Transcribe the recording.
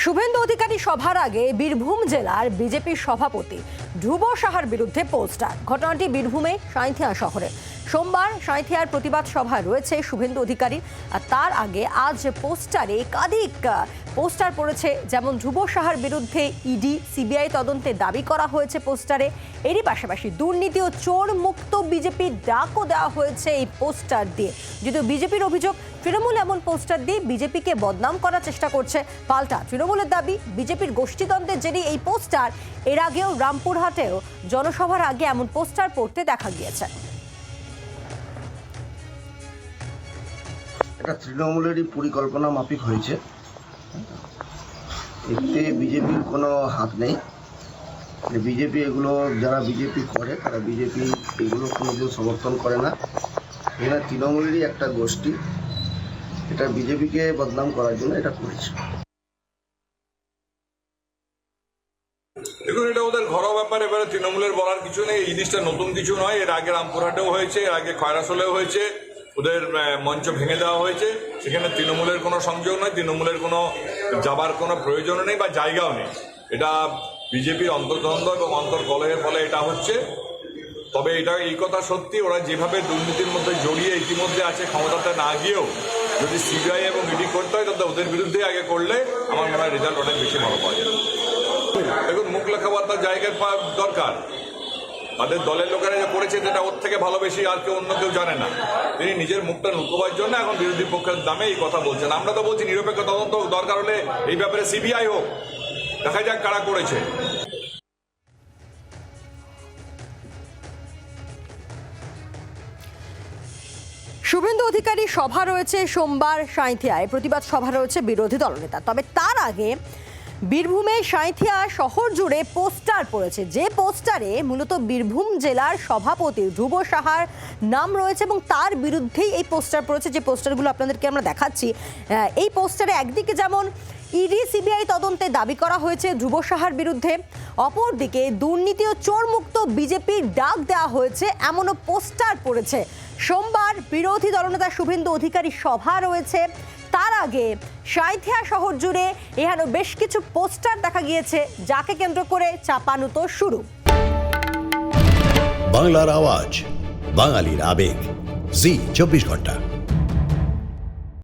শুভেন্দু অধিকারী সভার আগে বীরভূম জেলার বিজেপির সভাপতি ধ্রুব সাহার বিরুদ্ধে পোস্টার। ঘটনাটি বীরভূমে সাঁইথিয়া শহরে। সোমবার সাঁইথিয়ার প্রতিবাদ সভা রয়েছে শুভেন্দু অধিকারী আর তার আগে আজ পোস্টারে একাধিক পোস্টার পড়েছে। যেমন ধ্রুব সাহার বিরুদ্ধে ইডি, সিবিআই তদন্তে দাবি করা হয়েছে পোস্টারে। এরই পাশাপাশি দুর্নীতি ও চোর মুক্ত বিজেপির ডাকও দেওয়া হয়েছে এই পোস্টার দিয়ে। যদিও বিজেপির অভিযোগ, তৃণমূল এমন পোস্টার দিয়ে বিজেপিকে বদনাম করার চেষ্টা করছে। পাল্টা তৃণমূলের দাবি, বিজেপির গোষ্ঠীদ্বন্দ্বের জেরে এই পোস্টার। এর আগেও রামপুরহাটেও জনসভার আগে এমন পোস্টার পড়তে দেখা গিয়েছে। এটা তৃণমূলেরই পরিকল্পনা মাফিক হয়েছে। এতে বিজেপির কোনো হাত নেই। বিজেপি এগুলো, যারা বিজেপি করে, তারা বিজেপি এগুলো কোনোদিন সমর্থন করে না। এখানে তৃণমূলেরই একটা গোষ্ঠী। এটা বিজেপিকে বদনাম করার জন্য এটা করেছে। দেখুন, এটা ওদের ঘরোয়া ব্যাপার, এবারে তৃণমূলের বলার কিছু নেই। এই জিনিসটা নতুন কিছু নয়। এর আগে রামপুরহাটেও হয়েছে, এর আগে খয়রাসোলেও হয়েছে। ওদের মঞ্চ ভেঙে দেওয়া হয়েছে। সেখানে তৃণমূলের কোনো সংযোগ নয়, তৃণমূলের কোনো যাবার কোনো প্রয়োজনও নেই বা জায়গাও নেই। এটা বিজেপির অন্তর্দ্বন্দ্ব এবং অন্তর্কলহের ফলে এটা হচ্ছে। তবে এটা এই কথা সত্যি, ওরা যেভাবে দুর্নীতির মধ্যে জড়িয়ে ইতিমধ্যে আছে, ক্ষমতাতে না গিয়েও যদি সিবিআই এবং ইডি করতে হয়, তাহলে ওদের বিরুদ্ধে আগে করলে আমার মনে হয় রেজাল্ট অনেক বেশি ভালো পাওয়া দেখুন, মুখ লেখাবার্তার জায়গার পা- দরকার। তাদের দলের লোকেরা যে করেছে যেটা ওর থেকে ভালো বেশি আর কেউ অন্য কেউ জানে না। তিনি নিজের মুখটা লুকোবার জন্য এখন বিরোধী পক্ষের দামে এই কথা বলছেন। আমরা তো বলছি নিরপেক্ষ তদন্ত দরকার হলে এই ব্যাপারে সিবিআই হোক। দেখা যাক কারা করেছে। শুভেন্দু অধিকারী সভা রয়েছে সোমবার সাঁইথিয়ায়। প্রতিবাদ সভা রয়েছে বিরোধী দলনেতা। তবে তার আগে বীরভূমে সাঁইথিয়া শহর জুড়ে পোস্টার পড়েছে। যে পোস্টারে মূলত বীরভূম জেলার সভাপতি ধ্রুব সাহার নাম রয়েছে এবং তার বিরুদ্ধেই এই পোস্টার পড়েছে। যে পোস্টারগুলো আপনাদেরকে আমরা দেখাচ্ছি এই পোস্টারে একদিকে যেমন ইডি, সিবিআই তদন্তে দাবি করা হয়েছে ধ্রুব সাহার বিরুদ্ধে, অপরদিকে দুর্নীতি ও চোরমুক্ত বিজেপির ডাক দেওয়া হয়েছে, এমনও পোস্টার পড়েছে। সোমবার বিরোধী দলনেতা শুভেন্দু অধিকারী সভা রয়েছে। তার আগে সাঁথিয়া শহর জুড়ে এখানে বেশ কিছু পোস্টার দেখা গিয়েছে, যাকে কেন্দ্র করে চাপানো তো শুরু। বাংলার আওয়াজ, বাঙালির আবেগ। জি, চব্বিশ ঘণ্টা।